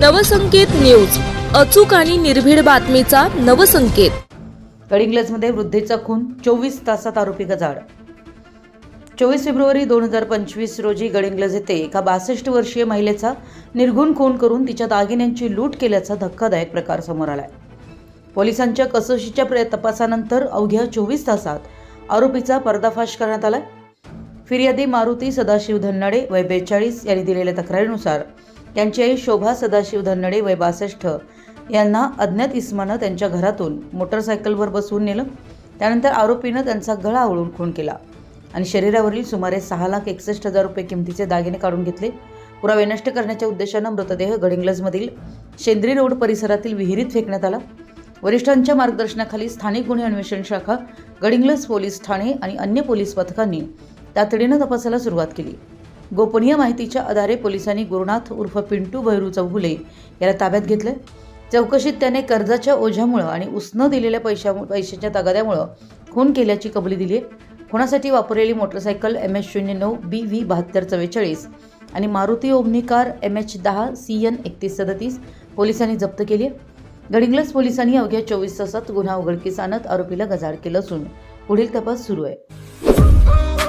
Navsanket news. अचूक आणि निर्भीड बातमीचा नवसंकेत. गडिंग्लजमध्ये वृद्धेचा खून चोवीस तासात आरोपी गजाड चोवीस फेब्रुवारी दोन हजार पंचवीस रोजी गडिंग्लज येथे एका बासष्ट वर्षीय महिलेचा निर्घुण खून करून तिच्या दागिन्यांची लूट केल्याचा धक्कादायक प्रकार समोर आलाय. पोलिसांच्या कसोशीच्या तपासानंतर अवघ्या चोवीस तासात आरोपीचा पर्दाफाश करण्यात आलाय. फिर्यादी मारुती सदाशिव धन्नडे वय बेचाळीस यांनी दिलेल्या तक्रारीनुसार त्यांची आई शोभा सदाशिव धनडे वय बासष्ट यांना अज्ञात इस्मानं त्यांच्या घरातून मोटरसायकलवर बसवून नेलं. त्यानंतर आरोपीनं त्यांचा गळा ओळून खून केला आणि शरीरावरील सुमारे सहा लाख एकसष्ट हजार रुपये किमतीचे दागिने काढून घेतले. पुरावे नष्ट करण्याच्या उद्देशानं मृतदेह गडिंग्लजमधील शेंद्री रोड परिसरातील विहिरीत फेकण्यात आला. वरिष्ठांच्या मार्गदर्शनाखाली स्थानिक गुन्हे अन्वेषण शाखा गडिंग्लज पोलीस ठाणे आणि अन्य पोलीस पथकांनी तातडीनं तपासाला सुरुवात केली. गोपनीय माहितीच्या आधारे पोलिसांनी गुरुनाथ उर्फ पिंटू भैरू चौगुले याला ताब्यात घेतलं. चौकशीत त्याने कर्जाच्या ओझ्यामुळं आणि उसनं दिलेल्या पैशा पैशाच्या तगाद्यामुळं खून केल्याची कबुली दिली आहे खुनासाठी वापरलेली मोटरसायकल एम एच शून्य नऊ बी व्ही बहात्तर चव्वेचाळीस आणि Maruti Omni car M H दहा सी एन एकतीस सदतीस पोलिसांनी जप्त केली आहे पोलिसांनी अवघ्या चोवीस तासात गुन्हा उघडकीस आणत आरोपीला गजाड केलं असून पुढील तपास सुरू आहे.